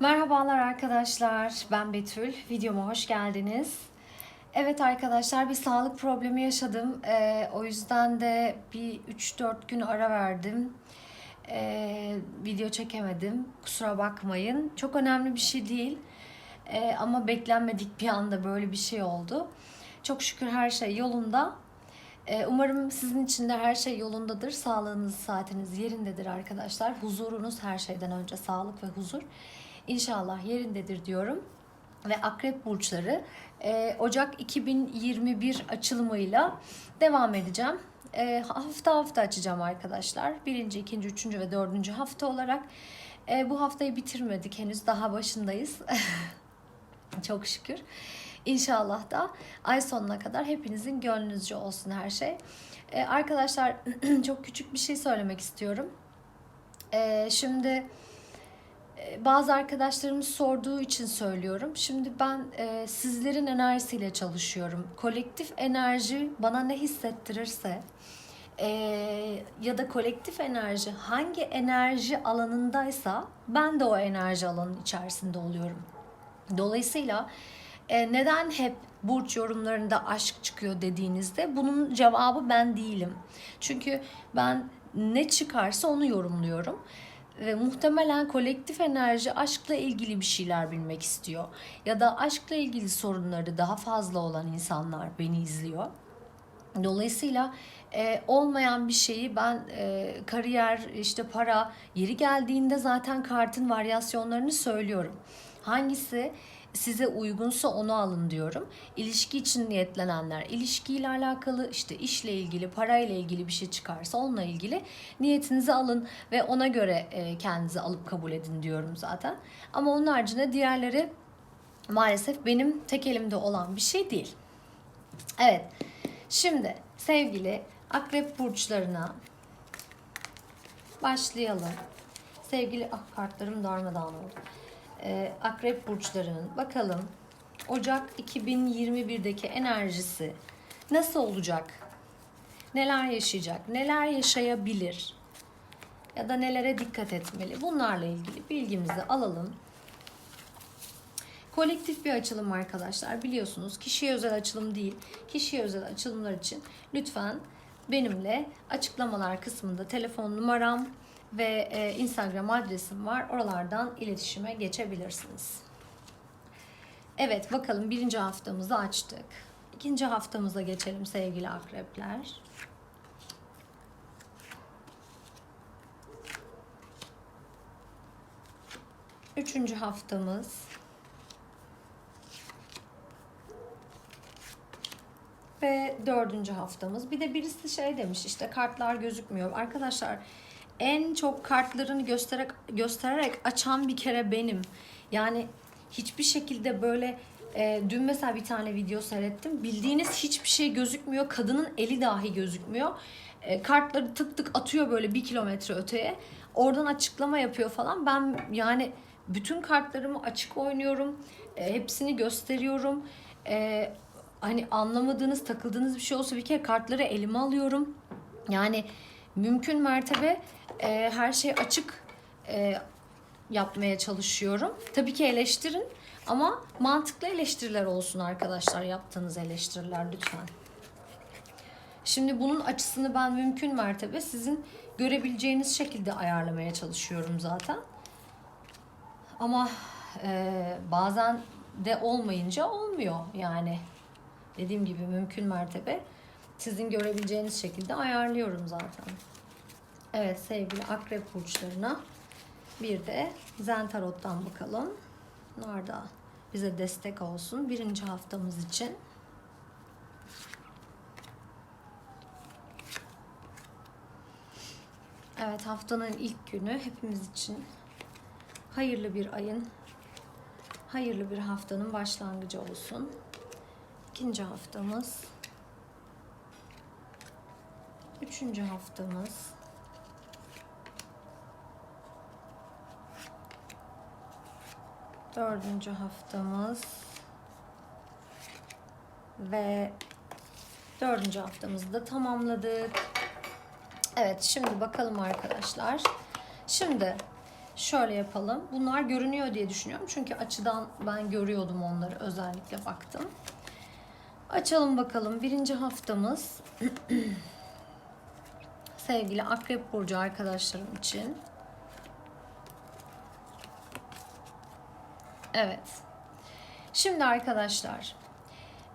Merhabalar arkadaşlar. Ben Betül. Videoma hoş geldiniz. Evet arkadaşlar bir sağlık problemi yaşadım. Ee, o yüzden de bir 3-4 gün ara verdim. Ee, video çekemedim. Kusura bakmayın. Çok önemli bir şey değil. Ee, ama beklenmedik bir anda böyle bir şey oldu. Çok şükür her şey yolunda. Ee, Umarım sizin için de her şey yolundadır. Sağlığınız, saatiniz yerindedir arkadaşlar. Huzurunuz her şeyden önce sağlık ve huzur. İnşallah yerindedir diyorum. Ve akrep burçları e, Ocak 2021 açılımıyla devam edeceğim. E, hafta hafta açacağım arkadaşlar. Birinci, ikinci, üçüncü ve dördüncü hafta olarak. E, bu haftayı bitirmedik henüz daha başındayız. Çok şükür. İnşallah da ay sonuna kadar hepinizin gönlünüzce olsun her şey. Ee, arkadaşlar çok küçük bir şey söylemek istiyorum. Ee, şimdi e, bazı arkadaşlarımız sorduğu için söylüyorum. Şimdi ben e, sizlerin enerjisiyle çalışıyorum. Kolektif enerji bana ne hissettirirse e, ya da kolektif enerji hangi enerji alanındaysa ben de o enerji alanının içerisinde oluyorum. Dolayısıyla e, neden hep burç yorumlarında aşk çıkıyor dediğinizde bunun cevabı ben değilim. Çünkü ben ne çıkarsa onu yorumluyorum. Ve muhtemelen kolektif enerji aşkla ilgili bir şeyler bilmek istiyor. Ya da aşkla ilgili sorunları daha fazla olan insanlar beni izliyor. Dolayısıyla e, olmayan bir şeyi ben e, kariyer, işte para, yeri geldiğinde zaten kartın varyasyonlarını söylüyorum. Hangisi size uygunsa onu alın diyorum. İlişki için niyetlenenler, ilişkiyle alakalı işte işle ilgili, parayla ilgili bir şey çıkarsa onunla ilgili niyetinizi alın ve ona göre e, kendinizi alıp kabul edin diyorum zaten. Ama onun haricinde diğerleri maalesef benim tek elimde olan bir şey değil. Evet. Şimdi sevgili akrep burçlarına başlayalım. Sevgili ah kartlarım darmadağın oldu. Ee, akrep burçlarının bakalım Ocak 2021'deki enerjisi nasıl olacak? Neler yaşayacak? Neler yaşayabilir? Ya da nelere dikkat etmeli? Bunlarla ilgili bilgimizi alalım. Kolektif bir açılım arkadaşlar. Biliyorsunuz kişiye özel açılım değil. Kişiye özel açılımlar için lütfen benimle açıklamalar kısmında telefon numaram ve e, Instagram adresim var. Oralardan iletişime geçebilirsiniz. Evet bakalım birinci haftamızı açtık. İkinci haftamıza geçelim sevgili akrepler. Üçüncü haftamız. Ve dördüncü haftamız. Bir de birisi şey demiş işte kartlar gözükmüyor. Arkadaşlar en çok kartlarını göstererek, göstererek açan bir kere benim. Yani hiçbir şekilde böyle e, dün mesela bir tane video seyrettim. Bildiğiniz hiçbir şey gözükmüyor. Kadının eli dahi gözükmüyor. E, kartları tık tık atıyor böyle bir kilometre öteye. Oradan açıklama yapıyor falan. Ben yani bütün kartlarımı açık oynuyorum. E, hepsini gösteriyorum. E, hani anlamadığınız, takıldığınız bir şey olsa bir kere kartları elime alıyorum. Yani mümkün mertebe e, her şey açık e, yapmaya çalışıyorum. Tabii ki eleştirin ama mantıklı eleştiriler olsun arkadaşlar yaptığınız eleştiriler lütfen. Şimdi bunun açısını ben mümkün mertebe sizin görebileceğiniz şekilde ayarlamaya çalışıyorum zaten. Ama e, bazen de olmayınca olmuyor yani. Dediğim gibi mümkün mertebe sizin görebileceğiniz şekilde ayarlıyorum zaten. Evet sevgili akrep burçlarına bir de Zen Tarot'tan bakalım. Bunlar bize destek olsun birinci haftamız için. Evet haftanın ilk günü hepimiz için hayırlı bir ayın, hayırlı bir haftanın başlangıcı olsun. İkinci haftamız, üçüncü haftamız, dördüncü haftamız ve dördüncü haftamızı da tamamladık. Evet şimdi bakalım arkadaşlar. Şimdi Şöyle yapalım. Bunlar görünüyor diye düşünüyorum. Çünkü açıdan ben görüyordum onları. Özellikle baktım. Açalım bakalım. Birinci haftamız sevgili Akrep Burcu arkadaşlarım için. Evet. Şimdi arkadaşlar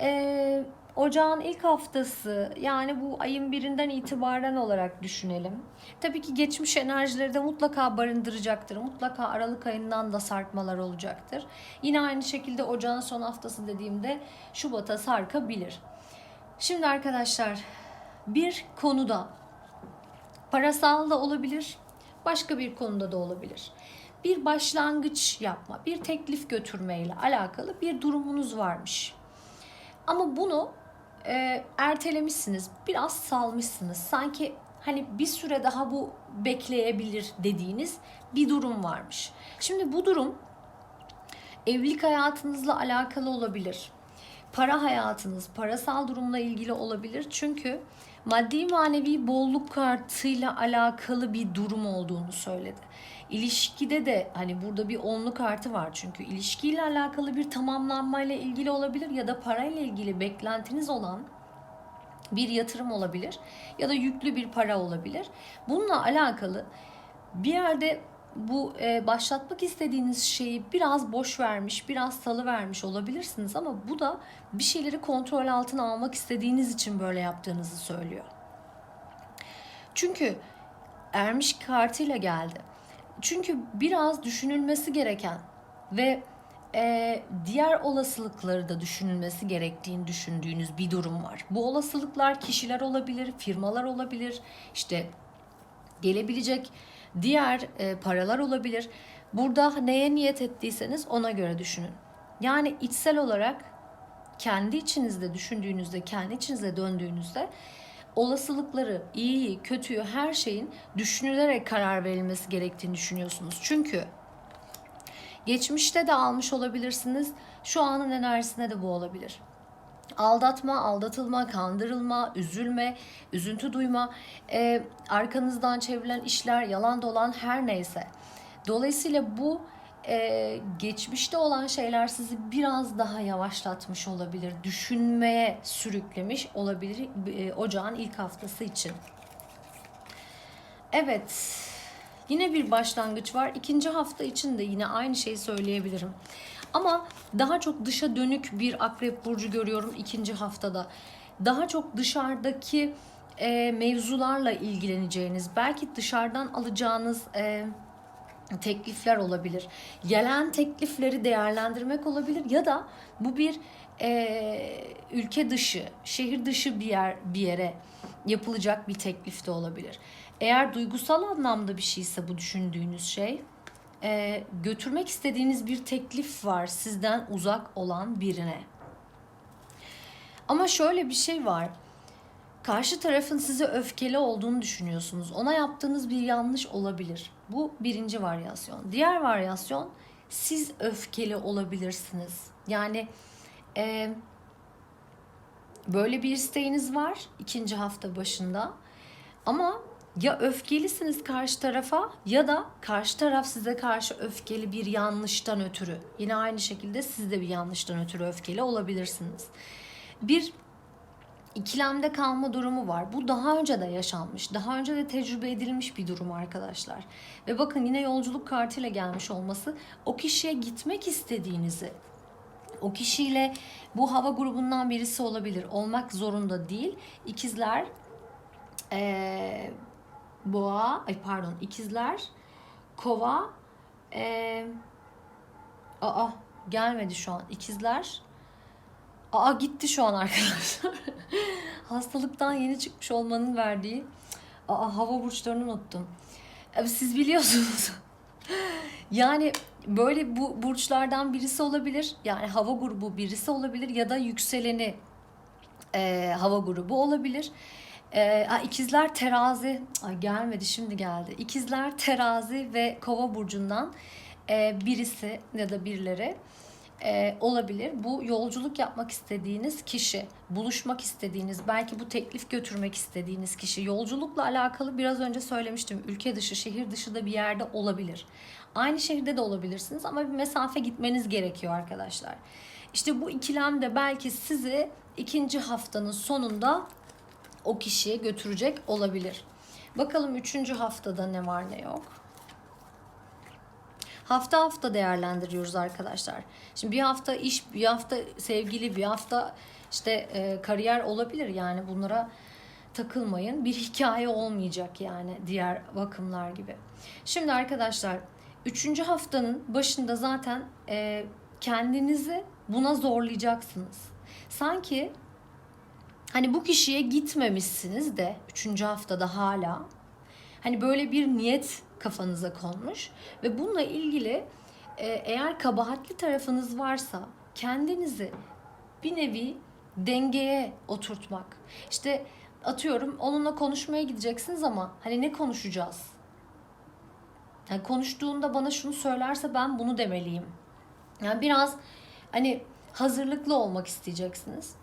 ee, ocağın ilk haftası yani bu ayın birinden itibaren olarak düşünelim. Tabii ki geçmiş enerjileri de mutlaka barındıracaktır. Mutlaka Aralık ayından da sarkmalar olacaktır. Yine aynı şekilde ocağın son haftası dediğimde Şubat'a sarkabilir. Şimdi arkadaşlar bir konuda parasal da olabilir, başka bir konuda da olabilir bir başlangıç yapma, bir teklif götürmeyle alakalı bir durumunuz varmış. Ama bunu e, ertelemişsiniz, biraz salmışsınız. Sanki hani bir süre daha bu bekleyebilir dediğiniz bir durum varmış. Şimdi bu durum evlilik hayatınızla alakalı olabilir. Para hayatınız, parasal durumla ilgili olabilir. Çünkü maddi manevi bolluk kartıyla alakalı bir durum olduğunu söyledi. İlişkide de hani burada bir onlu kartı var çünkü ilişkiyle alakalı bir tamamlanmayla ilgili olabilir ya da parayla ilgili beklentiniz olan bir yatırım olabilir ya da yüklü bir para olabilir. Bununla alakalı bir yerde bu e, başlatmak istediğiniz şeyi biraz boş vermiş, biraz salı vermiş olabilirsiniz ama bu da bir şeyleri kontrol altına almak istediğiniz için böyle yaptığınızı söylüyor. Çünkü ermiş kartıyla geldi. Çünkü biraz düşünülmesi gereken ve e, diğer olasılıkları da düşünülmesi gerektiğini düşündüğünüz bir durum var. Bu olasılıklar kişiler olabilir, firmalar olabilir, işte gelebilecek diğer e, paralar olabilir. Burada neye niyet ettiyseniz ona göre düşünün. Yani içsel olarak kendi içinizde düşündüğünüzde, kendi içinize döndüğünüzde olasılıkları, iyiyi, kötüyü, her şeyin düşünülerek karar verilmesi gerektiğini düşünüyorsunuz. Çünkü geçmişte de almış olabilirsiniz, şu anın enerjisinde de bu olabilir. Aldatma, aldatılma, kandırılma, üzülme, üzüntü duyma, e, arkanızdan çevrilen işler, yalan dolan her neyse. Dolayısıyla bu e, geçmişte olan şeyler sizi biraz daha yavaşlatmış olabilir. Düşünmeye sürüklemiş olabilir e, ocağın ilk haftası için. Evet. Yine bir başlangıç var. İkinci hafta için de yine aynı şeyi söyleyebilirim. Ama daha çok dışa dönük bir akrep burcu görüyorum ikinci haftada. Daha çok dışarıdaki e, mevzularla ilgileneceğiniz, belki dışarıdan alacağınız e, teklifler olabilir. Gelen teklifleri değerlendirmek olabilir ya da bu bir e, ülke dışı, şehir dışı bir yer bir yere yapılacak bir teklif de olabilir. Eğer duygusal anlamda bir şeyse bu düşündüğünüz şey, e, götürmek istediğiniz bir teklif var sizden uzak olan birine. Ama şöyle bir şey var. Karşı tarafın size öfkeli olduğunu düşünüyorsunuz. Ona yaptığınız bir yanlış olabilir. Bu birinci varyasyon. Diğer varyasyon siz öfkeli olabilirsiniz. Yani e, böyle bir isteğiniz var ikinci hafta başında. Ama ya öfkelisiniz karşı tarafa ya da karşı taraf size karşı öfkeli bir yanlıştan ötürü. Yine aynı şekilde siz de bir yanlıştan ötürü öfkeli olabilirsiniz. Bir ikilemde kalma durumu var. Bu daha önce de yaşanmış, daha önce de tecrübe edilmiş bir durum arkadaşlar. Ve bakın yine yolculuk kartıyla gelmiş olması o kişiye gitmek istediğinizi, o kişiyle bu hava grubundan birisi olabilir, olmak zorunda değil. İkizler, ee, boğa, ay pardon ikizler, kova, ee, aa gelmedi şu an. İkizler, Aa gitti şu an arkadaşlar. Hastalıktan yeni çıkmış olmanın verdiği aa hava burçlarını unuttum. Siz biliyorsunuz. yani böyle bu burçlardan birisi olabilir. Yani hava grubu birisi olabilir ya da yükseleni e, hava grubu olabilir. E, ikizler terazi Ay, gelmedi şimdi geldi. İkizler terazi ve kova burcundan e, birisi ya da birileri e, olabilir. Bu yolculuk yapmak istediğiniz kişi, buluşmak istediğiniz, belki bu teklif götürmek istediğiniz kişi. Yolculukla alakalı biraz önce söylemiştim. Ülke dışı, şehir dışı da bir yerde olabilir. Aynı şehirde de olabilirsiniz ama bir mesafe gitmeniz gerekiyor arkadaşlar. İşte bu ikilem de belki sizi ikinci haftanın sonunda o kişiye götürecek olabilir. Bakalım üçüncü haftada ne var ne yok. Hafta hafta değerlendiriyoruz arkadaşlar. Şimdi bir hafta iş, bir hafta sevgili, bir hafta işte e, kariyer olabilir. Yani bunlara takılmayın. Bir hikaye olmayacak yani diğer bakımlar gibi. Şimdi arkadaşlar üçüncü haftanın başında zaten e, kendinizi buna zorlayacaksınız. Sanki hani bu kişiye gitmemişsiniz de üçüncü haftada hala hani böyle bir niyet kafanıza konmuş ve bununla ilgili e, eğer kabahatli tarafınız varsa kendinizi bir nevi dengeye oturtmak. İşte atıyorum onunla konuşmaya gideceksiniz ama hani ne konuşacağız? Yani konuştuğunda bana şunu söylerse ben bunu demeliyim. Yani biraz hani hazırlıklı olmak isteyeceksiniz.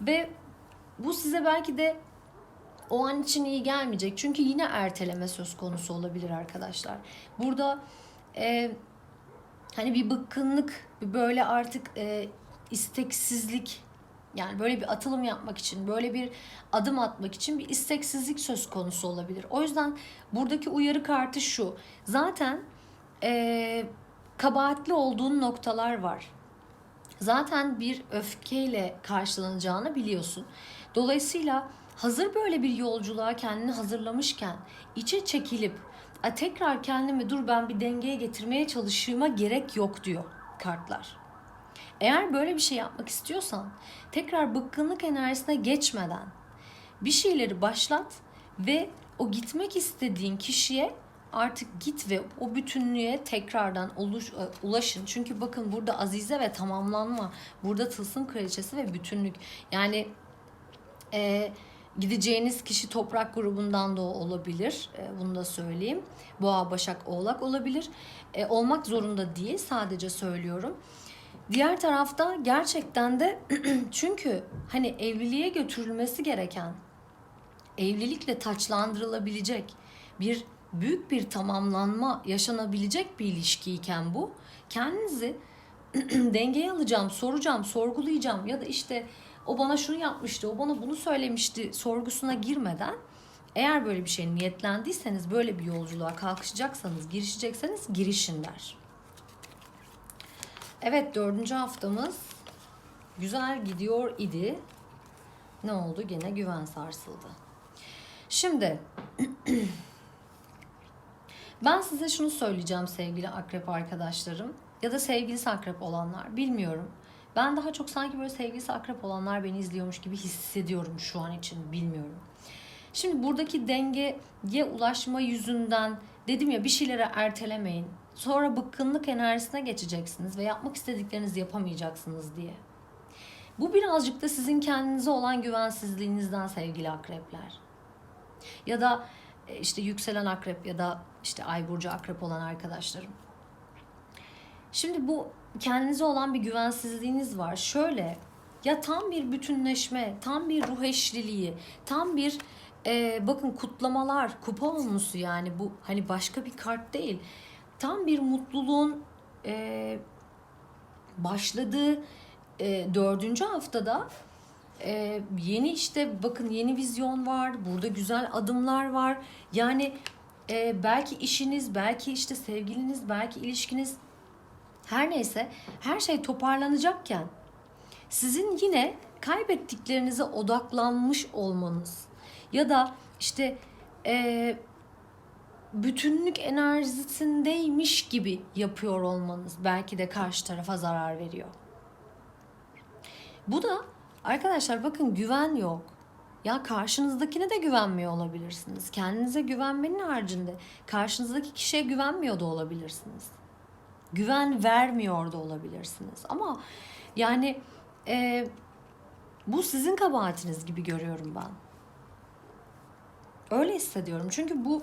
Ve bu size belki de o an için iyi gelmeyecek. Çünkü yine erteleme söz konusu olabilir arkadaşlar. Burada e, hani bir bıkkınlık, bir böyle artık e, isteksizlik yani böyle bir atılım yapmak için, böyle bir adım atmak için bir isteksizlik söz konusu olabilir. O yüzden buradaki uyarı kartı şu. Zaten e, kabahatli olduğun noktalar var. Zaten bir öfkeyle karşılanacağını biliyorsun. Dolayısıyla hazır böyle bir yolculuğa kendini hazırlamışken içe çekilip "A, tekrar kendimi dur ben bir dengeye getirmeye çalışığıma gerek yok diyor kartlar. Eğer böyle bir şey yapmak istiyorsan tekrar bıkkınlık enerjisine geçmeden bir şeyleri başlat ve o gitmek istediğin kişiye artık git ve o bütünlüğe tekrardan oluş, e, ulaşın. Çünkü bakın burada azize ve tamamlanma, burada tılsım kraliçesi ve bütünlük. Yani e, gideceğiniz kişi toprak grubundan da olabilir. E, bunu da söyleyeyim. Boğa, Başak, Oğlak olabilir. E, olmak zorunda değil. Sadece söylüyorum. Diğer tarafta gerçekten de çünkü hani evliliğe götürülmesi gereken evlilikle taçlandırılabilecek bir büyük bir tamamlanma yaşanabilecek bir ilişkiyken bu kendinizi dengeye alacağım, soracağım, sorgulayacağım ya da işte o bana şunu yapmıştı, o bana bunu söylemişti sorgusuna girmeden eğer böyle bir şey niyetlendiyseniz, böyle bir yolculuğa kalkışacaksanız, girişecekseniz girişin der. Evet dördüncü haftamız güzel gidiyor idi. Ne oldu? Gene güven sarsıldı. Şimdi ben size şunu söyleyeceğim sevgili akrep arkadaşlarım ya da sevgilisi akrep olanlar bilmiyorum. Ben daha çok sanki böyle sevgilisi akrep olanlar beni izliyormuş gibi hissediyorum şu an için bilmiyorum. Şimdi buradaki dengeye ulaşma yüzünden dedim ya bir şeyleri ertelemeyin. Sonra bıkkınlık enerjisine geçeceksiniz ve yapmak istediklerinizi yapamayacaksınız diye. Bu birazcık da sizin kendinize olan güvensizliğinizden sevgili akrepler. Ya da işte yükselen akrep ya da işte ay burcu akrep olan arkadaşlarım. Şimdi bu kendinize olan bir güvensizliğiniz var. Şöyle ya tam bir bütünleşme, tam bir ruh eşliliği, tam bir e, bakın kutlamalar, kupa olmusu yani bu hani başka bir kart değil. Tam bir mutluluğun e, başladığı e, dördüncü haftada e, yeni işte bakın yeni vizyon var, burada güzel adımlar var. Yani e, belki işiniz, belki işte sevgiliniz, belki ilişkiniz her neyse her şey toparlanacakken sizin yine kaybettiklerinize odaklanmış olmanız ya da işte e, bütünlük enerjisindeymiş gibi yapıyor olmanız belki de karşı tarafa zarar veriyor. Bu da arkadaşlar bakın güven yok. Ya karşınızdakine de güvenmiyor olabilirsiniz. Kendinize güvenmenin haricinde karşınızdaki kişiye güvenmiyor da olabilirsiniz. Güven vermiyor da olabilirsiniz. Ama yani e, bu sizin kabahatiniz gibi görüyorum ben. Öyle hissediyorum. Çünkü bu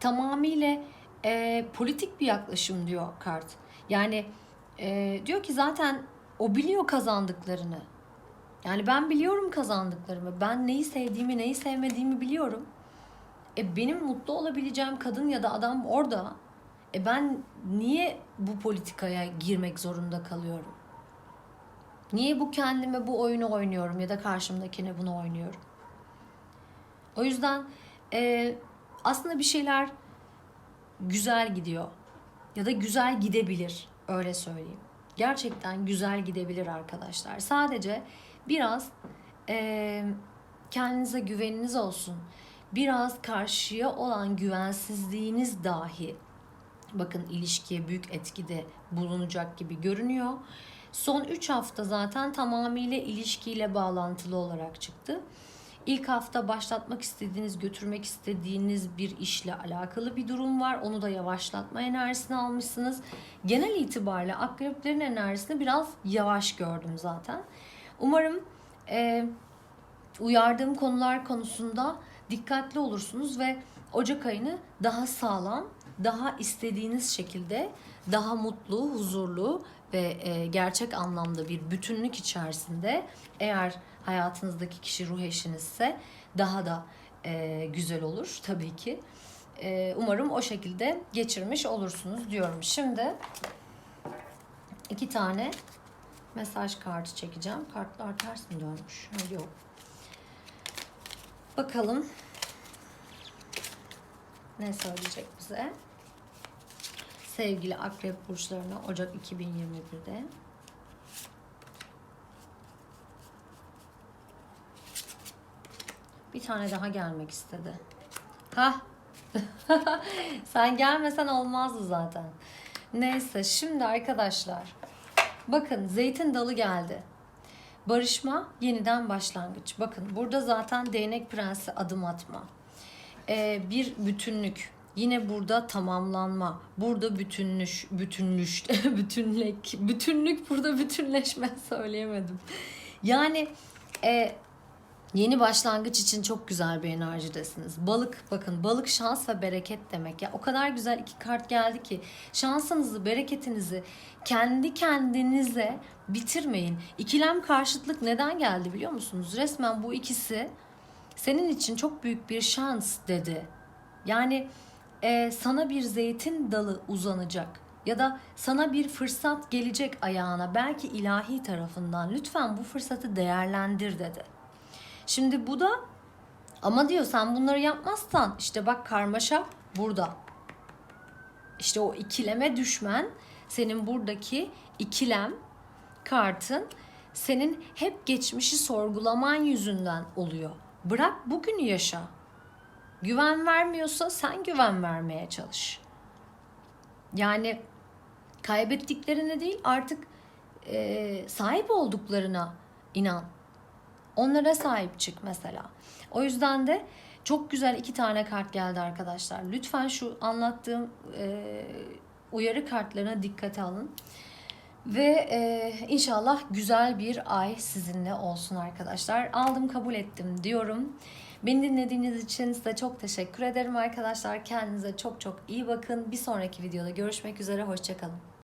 tamamıyla e, politik bir yaklaşım diyor kart. Yani Ee, diyor ki zaten o biliyor kazandıklarını. Yani ben biliyorum kazandıklarımı. Ben neyi sevdiğimi, neyi sevmediğimi biliyorum. E benim mutlu olabileceğim kadın ya da adam orada. E ben niye bu politikaya girmek zorunda kalıyorum? Niye bu kendime bu oyunu oynuyorum ya da karşımdakine bunu oynuyorum? O yüzden e, aslında bir şeyler güzel gidiyor ya da güzel gidebilir öyle söyleyeyim. Gerçekten güzel gidebilir arkadaşlar. Sadece biraz e, kendinize güveniniz olsun. Biraz karşıya olan güvensizliğiniz dahi bakın ilişkiye büyük etkide bulunacak gibi görünüyor. Son 3 hafta zaten tamamıyla ilişkiyle bağlantılı olarak çıktı. İlk hafta başlatmak istediğiniz, götürmek istediğiniz bir işle alakalı bir durum var. Onu da yavaşlatma enerjisini almışsınız. Genel itibariyle akreplerin enerjisini biraz yavaş gördüm zaten. Umarım e, uyardığım konular konusunda dikkatli olursunuz ve Ocak ayını daha sağlam, daha istediğiniz şekilde, daha mutlu, huzurlu ve e, gerçek anlamda bir bütünlük içerisinde eğer hayatınızdaki kişi ruh eşinizse daha da e, güzel olur tabii ki. E, umarım o şekilde geçirmiş olursunuz diyorum. Şimdi iki tane mesaj kartı çekeceğim. Kartlar ters mi dönmüş? Yok. Bakalım ne söyleyecek bize? Sevgili akrep burçlarına Ocak 2021'de. Bir tane daha gelmek istedi. Ha? Sen gelmesen olmazdı zaten. Neyse şimdi arkadaşlar. Bakın zeytin dalı geldi. Barışma yeniden başlangıç. Bakın burada zaten değnek prensi adım atma. Ee, bir bütünlük. Yine burada tamamlanma. Burada bütünlüş, bütünlüş, bütünlük, bütünlük burada bütünleşme söyleyemedim. Yani e, Yeni başlangıç için çok güzel bir enerjidesiniz. Balık bakın balık şans ve bereket demek. Ya o kadar güzel iki kart geldi ki şansınızı, bereketinizi kendi kendinize bitirmeyin. İkilem karşıtlık neden geldi biliyor musunuz? Resmen bu ikisi senin için çok büyük bir şans dedi. Yani e, sana bir zeytin dalı uzanacak ya da sana bir fırsat gelecek ayağına belki ilahi tarafından lütfen bu fırsatı değerlendir dedi. Şimdi bu da ama diyor sen bunları yapmazsan işte bak karmaşa burada. İşte o ikileme düşmen senin buradaki ikilem kartın senin hep geçmişi sorgulaman yüzünden oluyor. Bırak bugünü yaşa. Güven vermiyorsa sen güven vermeye çalış. Yani kaybettiklerine değil artık e, sahip olduklarına inan. Onlara sahip çık mesela. O yüzden de çok güzel iki tane kart geldi arkadaşlar. Lütfen şu anlattığım e, uyarı kartlarına dikkate alın. Ve e, inşallah güzel bir ay sizinle olsun arkadaşlar. Aldım kabul ettim diyorum. Beni dinlediğiniz için size çok teşekkür ederim arkadaşlar. Kendinize çok çok iyi bakın. Bir sonraki videoda görüşmek üzere. Hoşçakalın.